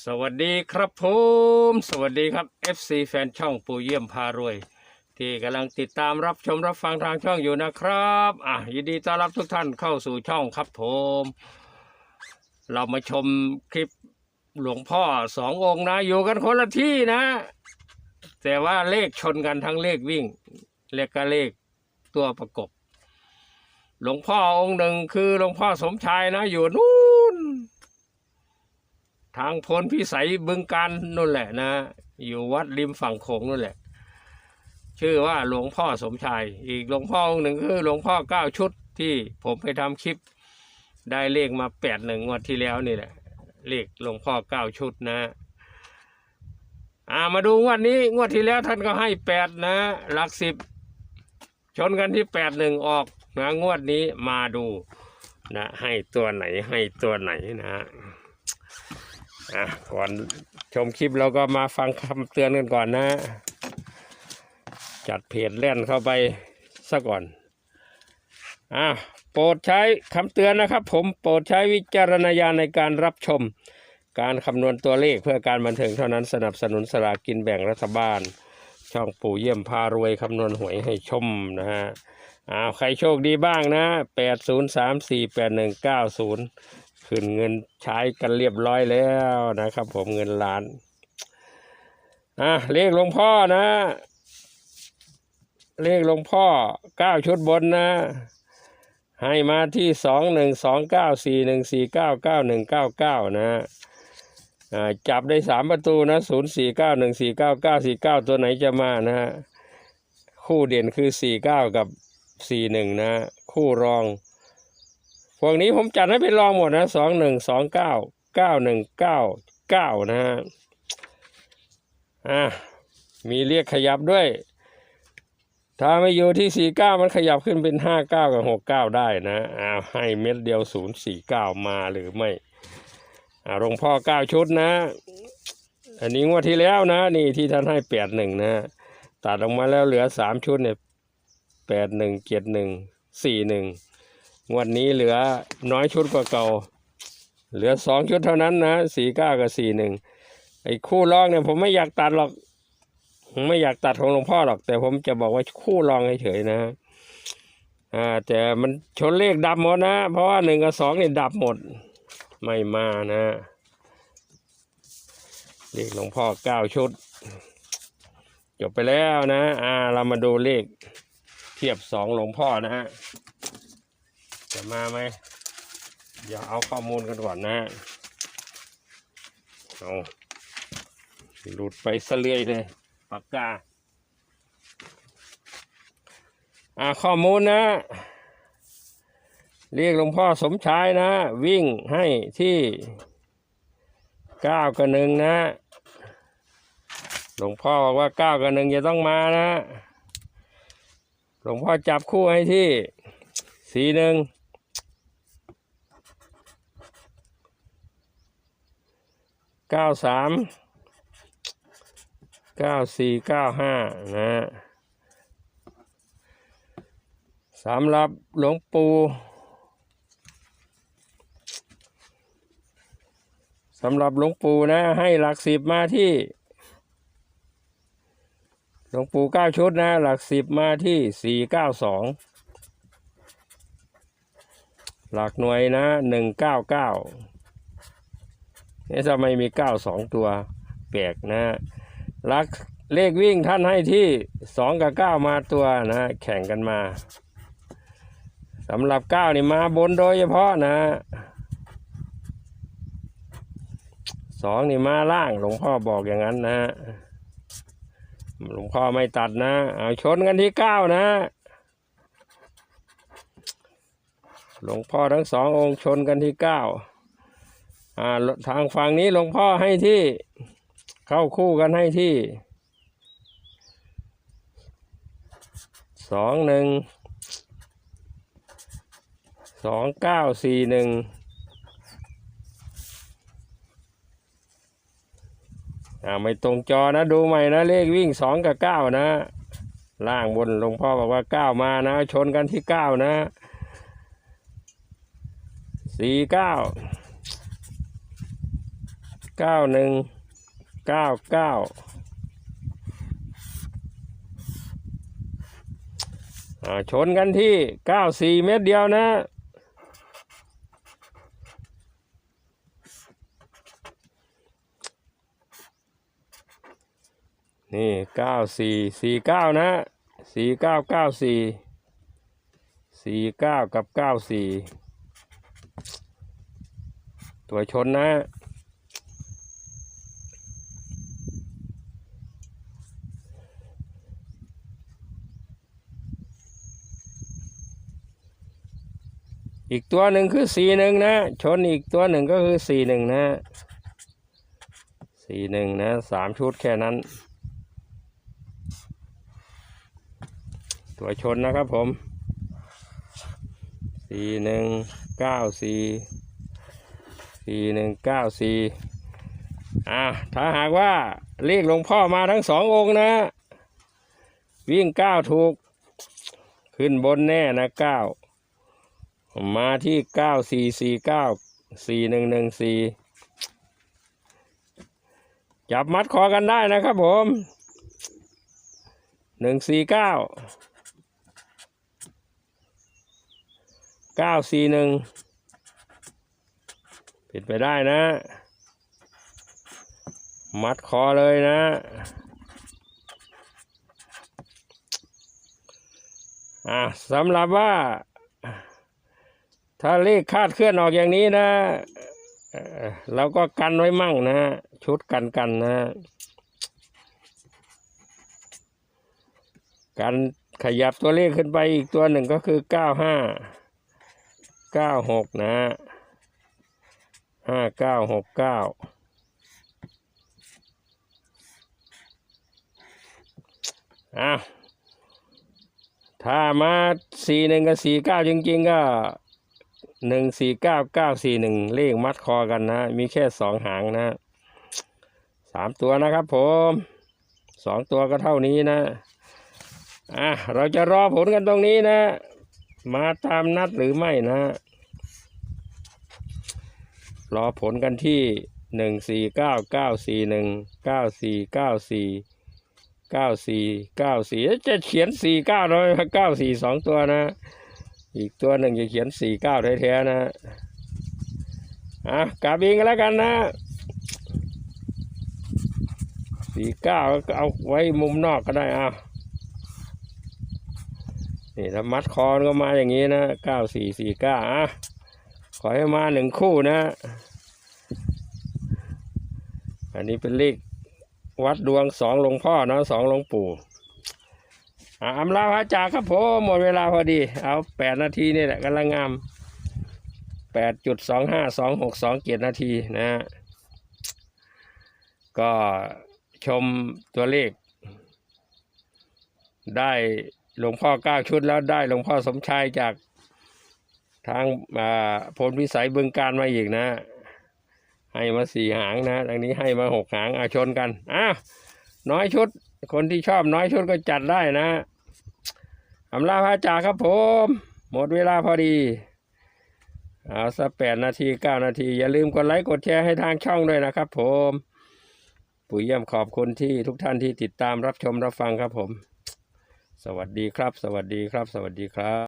สวัสดีครับผม สวัสดีครับ FC แฟนช่องปูเยี่ยมพารวย ที่กำลังติดตามรับชมรับฟังทางช่องอยู่นะครับอะยินดีต้อนรับทุกท่านเข้าสู่ช่องครับผม เรามาชมคลิปหลวงพ่อสององค์นะ อยู่กันคนละที่นะ แต่ว่าเลขชนกันทั้งเลขวิ่ง เลขก็เลขตัวประกบ หลวงพ่อองค์หนึ่งคือหลวงพ่อสมชายนะ อยู่นู่น ทางพลพิสัยบึงการนู่นแหละนะ อยู่วัดริมฝั่งโขงนู่นแหละ ชื่อว่าหลวงพ่อสมชาย อีกหลวงพ่อองค์หนึ่งคือหลวงพ่อเก้าชุดที่ผมไปทำคลิป ได้เลขมาแปดหนึ่งงวดที่แล้วนี่แหละ เลขหลวงพ่อเก้าชุดนะอ่ามาดูงวดนี้งวดที่แล้วท่านก็ให้แปดนะ หลักสิบชนกันที่แปดหนึ่งออกนะงวดนี้มาดูนะให้ตัวไหนให้ตัวไหนนะ่ะก่อนชมคลิปเราก็มาฟังคำเตือนกันก่อนนะ จัดเพจแล่นเข้าไปซะก่อนอะโปรดใช้คำเตือนนะครับ ผมโปรดใช้วิจารณญาณในการรับชม การคำนวณตัวเลขเพื่อการบันเทิงเท่านั้นสนับสนุนสลากินแบ่งรัฐบาล ช่องปู่เยี่ยมพารวยคำนวณหวยให้ชมนะฮะอ้าวใครโชคดีบ้างนะแปดศูนย์สามสี่แปดหนึ่งเก้าศูนย์ ขึ้นเงินใช้กันเรียบร้อยแล้วนะครับ ผมเงินล้านอะเลขหลวงพ่อนะ เลขหลวงพ่อเก้าชุดบนนะ ให้มาที่สองหนึ่งสองเก้าสี่หนึ่งสี่เก้าเก้าหนึ่งเก้าเก้านะจับได้สามประตูนะศูนย์สี่เก้าหนึ่งสี่เก้าเก้าสี่เก้าตัวไหนจะมานะฮะคู่เด่นคือสี่เก้ากับสี่หนึ่งนะ คู่รอง พวกนี้ผมจัดให้เป็นรองหมดนะสองหนึ่งสองเก้าเก้าหนึ่งเก้าเก้านะฮะอะมีเรียกขยับด้วย ถ้าไม่อยู่ที่สี่เก้ามันขยับขึ้นเป็นห้าเก้ากับหกเก้าได้นะอ้าวให้เม็ดเดียวศูนย์สี่เก้ามาหรือไม่อ่าหลวงพ่อเก้าชุดนะ อันนี้งวดที่แล้วนะ นี่ที่ท่านให้แปดหนึ่งนะตัดออกมาแล้วเหลือสามชุดเนี่ยแปดหนึ่งเจ็ดหนึ่งสี่หนึ่ง งวดนี้เหลือน้อยชุดกว่าเก่า เหลือสองชุดเท่านั้นนะสี่เก้ากับสี่หนึ่งไอ้คู่รองเนี่ยผมไม่อยากตัดหรอกผมไม่อยากตัดของหลวงพ่อหรอก แต่ผมจะบอกว่าคู่รองเฉยๆนะอ่าแต่มันชนเลขดับหมดนะ เพราะว่าหนึ่งกับสองนี่ดับหมด ไม่มานะเลขหลวงพ่อเก้าชุด จบไปแล้วนะ อ่า เรามาดูเลขเทียบสองหลวงพ่อนะฮะ จะมาไหมเดี๋ยวเอาข้อมูลกันก่อนนะเอาหลุดไปเสเลยเลยปากกาอ่าข้อมูลนะ เรียกหลวงพ่อสมชายนะ วิ่งให้ที่เก้ากับหนึ่งนะ หลวงพ่อบอกว่าเก้ากับหนึ่งจะต้องมานะ หลวงพ่อจับคู่ให้ที่สีหนึ่ง เก้าสามเก้าสี่เก้าห้านะฮะสำหรับหลวงปู่สำหรับหลวงปู่นะ ให้หลักสิบมาที่หลวงปู่เก้าชุดนะ หลักสิบมาที่สี่เก้าสองหลักหน่วยนะหนึ่งเก้าเก้า นี่ทำไมมีเก้าสองตัวแปลกนะฮะลักเลขวิ่งท่านให้ที่สองกับเก้ามาตัวนะแข่งกันมาสำหรับเก้านี่มาบนโดยเฉพาะนะสองนี่มาล่างหลวงพ่อบอกอย่างนั้นนะหลวงพ่อไม่ตัดนะ เอาชนกันที่เก้านะ หลวงพ่อทั้งสององค์ชนกันที่เก้า อ่าทางฝั่งนี้หลวงพ่อให้ที่เข้าคู่กันให้ที่สองหนึ่งสองเก้าสี่หนึ่งอ่าไม่ตรงจอนะดูใหม่นะเลขวิ่งสองกับเก้านะ ล่างบนหลวงพ่อบอกว่าเก้ามานะ ชนกันที่เก้านะสี่เก้า เก้าหนึ่งเก้าเก้าอาชนกันที่เก้าสี่เมตรเดียวนะนี่เก้าสี่สี่เก้านะสี่เก้าเก้าสี่สี่เก้ากับเก้าสี่ตัวชนนะ อีกตัวหนึ่งคือสี่หนึ่งนะ ชนอีกตัวหนึ่งก็คือสี่หนึ่งนะสี่หนึ่งนะสามชุดแค่นั้น ตัวชนนะครับผมสี่หนึ่งเก้าสี่สี่หนึ่งเก้าสี่อะถ้าหากว่าเลขหลวงพ่อมาทั้งสององค์นะ วิ่งเก้าถูก ขึ้นบนแน่นะเก้า มาที่เก้าสี่สี่เก้าสี่หนึ่งหนึ่งสี่จับมัดคอกันได้นะครับผมหนึ่งสี่เก้าเก้าสี่หนึ่งป็นไปได้นะ มัดคอเลยนะ อะสำหรับว่า ถ้าเลขคาดเคลื่อนออกอย่างนี้นะเราก็กันไว้มั่งนะชุดกันกันนะการขยับตัวเลขขึ้นไปอีกตัวหนึ่งก็คือเก้าห้าเก้าหกนะห้าเก้าหกเก้าอะถ้ามาสี่หนึ่งกับสี่เก้าจริง ๆ ก็ หนึ่งสี่เก้าเก้าสี่หนึ่งเลขมัดคอกันนะ มีแค่สองหางนะสามตัวนะครับผมสองตัวก็เท่านี้นะอะเราจะรอผลกันตรงนี้นะ มาตามนัดหรือไม่นะ รอผลกันที่หนึ่งสี่เก้าเก้าสี่หนึ่งเก้าสี่เก้าสี่เก้าสี่เก้าสี่จะเขียนสี่เก้าเลยเก้าสี่สองตัวนะ อีกตัวหนึ่งจะเขียนสี่เก้าแท้ๆนะอะกลับเองก็แล้วกันนะสี่เก้าก็เอาไว้มุมนอกก็ได้อะนี่ถ้ามัดคอก็มาอย่างนี้นะเก้าสี่สี่เก้าอะขอให้มาหนึ่งคู่นะ อันนี้เป็นเลขวัดดวงสองหลวงพ่อนะสองหลวงปู่ อะอำลาพระจากครับผมหมดเวลาพอดี เอาแปดนาทีนี่แหละกำลังงามแปดจุดสองห้าสองหกสองเกียรนาทีนะฮะก็ชมตัวเลข ได้หลวงพ่อเก้าชุดแล้วได้หลวงพ่อสมชายจากทางพลพิสัยบึงการมาอีกนะ ให้มาสี่หางนะทางนี้ให้มาหกหางอาชนกันอ้าวน้อยชุด คนที่ชอบน้อยชุดก็จัดได้นะ อำลาพระจ่าครับผม หมดเวลาพอดี เอาสักแปดนาทีเก้านาที อย่าลืมกดไลค์กดแชร์ให้ทางช่องด้วยนะครับผม ปุ๋ยเยี่ยมขอบคุณที่ทุกท่านที่ติดตามรับชมรับฟังครับผม สวัสดีครับ สวัสดีครับ สวัสดีครับ